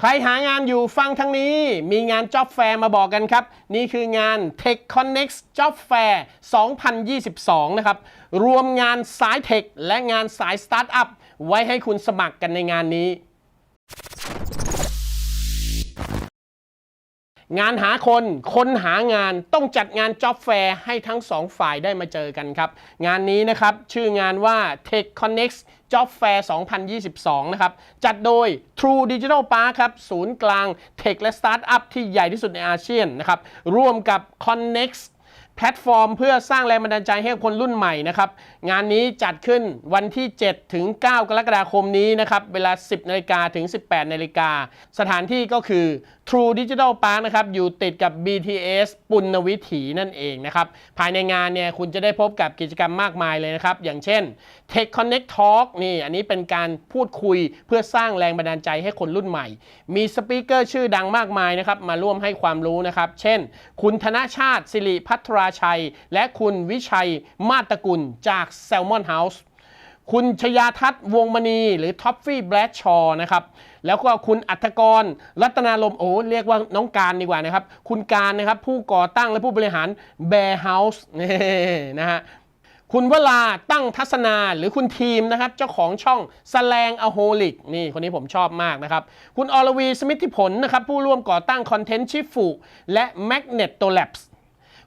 ใครหางานอยู่ฟังทั้งนี้ มีงาน Job Fair มาบอกกันครับ นี่คืองาน Tech Connect Job Fair 2022 นะครับ รวมงานสายเทคและงานสายสตาร์ทอัพไว้ให้คุณสมัครกันในงานนี้ งานหาคน คนหางานต้องจัดงานจ็อบแฟร์ให้ทั้งสองฝ่ายได้มาเจอกันครับ งานนี้นะครับ ชื่องานว่า Tech Connect Job Fair 2022 นะครับ จัดโดย True Digital Park ครับ ศูนย์กลางเทคและสตาร์ทอัพที่ใหญ่ที่สุดในอาเซียนนะครับ ร่วมกับ Connect แพลตฟอร์ม เพื่อสร้างแรงบันดาลใจให้คนรุ่นใหม่นะครับงานนี้จัดขึ้นวันที่ 7 ถึง 9 กรกฎาคมนี้นะครับเวลา 10นาฬิกาถึง 18นาฬิกาสถานที่ก็คือ True Digital Park นะครับอยู่ติดกับ BTS ปุณณวิถีนั่นเองนะครับภายในงานเนี่ยคุณจะได้พบกับกิจกรรมมากมายเลยนะครับอย่างเช่น Tech Connect Talk นี่อันนี้เป็นการพูดคุยเพื่อสร้างแรงบันดาลใจให้คนรุ่นใหม่ มีสปีกเกอร์ชื่อดังมากมายนะครับมาร่วมให้ความรู้นะครับเช่น คุณธนชาติสิริพัทราชัย และคุณวิชัยมาตะกุลจาก Salmon House คุณชยาทัศน์วงมณีหรือท็อฟฟี่แบลชชอนะครับ แล้วก็คุณอัธกร รัตนาลมโอ้เรียกว่าน้องการดีกว่านะครับ คุณการนะครับผู้ก่อตั้งและผู้บริหาร Bear House นี่นะฮะคุณวลาตั้งทัศนาหรือคุณทีมนะครับ เจ้าของช่องสแสลงอโฮลิกนี่คนนี้ผมชอบมากนะครับ คุณอรวีสมิทธิผลนะครับ ผู้ร่วมก่อตั้งคอนเทนต์ชิฟูและ Magnet t o Labs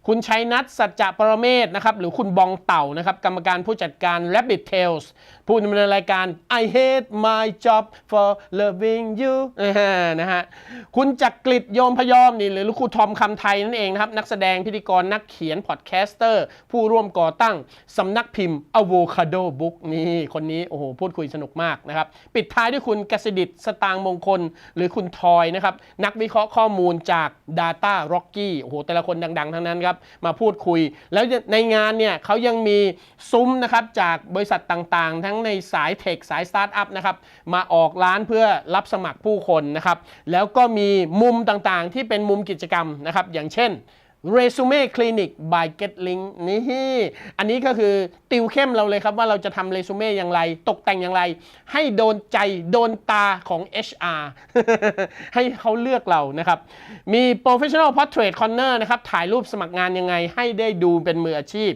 คุณชัยนัทสัจจะปรเมศนะครับหรือคุณบองเต่านะครับกรรมการผู้จัดการ Rabbit Tales ผู้ดำเนินรายการ I hate my job for loving you นะฮะคุณจักริดโยมพยอมนี่หรือครูทอมคำไทยนั่นเองนะครับนักแสดงพิธีกรนักเขียนพอดแคสเตอร์ ผู้ร่วมก่อตั้งสำนักพิมพ์ Avocado Book นี่คนนี้โอ้โหพูดคุยสนุกมากนะครับปิดท้ายด้วยคุณกสิดิตสตางมงคล หรือคุณทอยนะครับนักวิเคราะห์ข้อมูลจาก Data Rocky โอ้โหแต่ละคนดัง ๆ ทั้งนั้นครับมาพูดคุย แล้วในงานเนี่ยเขายังมีซุ้มนะครับจากบริษัทต่างๆ ทั้งในสายเทคสายสตาร์ทอัพนะครับมาออกร้านเพื่อรับสมัครผู้คนนะครับแล้วก็มีมุมต่างๆ ที่เป็นมุมกิจกรรมนะครับอย่างเช่น Resume Clinic by GetLink นี่อันนี้ก็คือติวเข้มเราเลยครับว่าเราจะทำเรซูเม่อย่างไร ตกแต่งอย่างไร ให้โดนใจโดนตาของ HR ให้เขาเลือกเรานะครับ มี Professional Portrait Corner นะครับ ถ่ายรูปสมัครงานยังไง ให้ได้ดูเป็นมืออาชีพ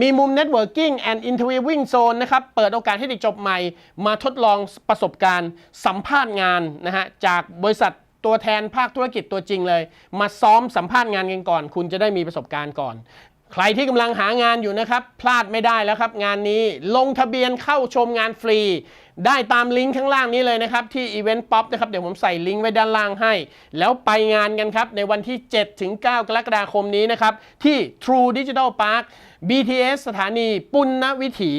มีมุม Networking and Interviewing Zone นะครับ เปิดโอกาสให้เด็กจบใหม่ มาทดลองประสบการณ์สัมภาษณ์งานนะฮะจากบริษัท ตัวแทนภาคธุรกิจตัวจริงเลย มาซ้อมสัมภาษณ์งานกันก่อน คุณจะได้มีประสบการณ์ก่อน ใครที่กำลังหางานอยู่นะครับ พลาดไม่ได้แล้วครับ งานนี้ลงทะเบียนเข้าชมงานฟรี ได้ตามลิงก์ข้างล่างนี้เลยนะครับ ที่ Event Pop นะครับ เดี๋ยวผมใส่ลิงก์ไว้ด้านล่างให้ แล้วไปงานกันครับ ในวันที่ 7 ถึง 9 กรกฎาคมนี้นะครับ ที่ True Digital Park BTS สถานีปุณณวิถี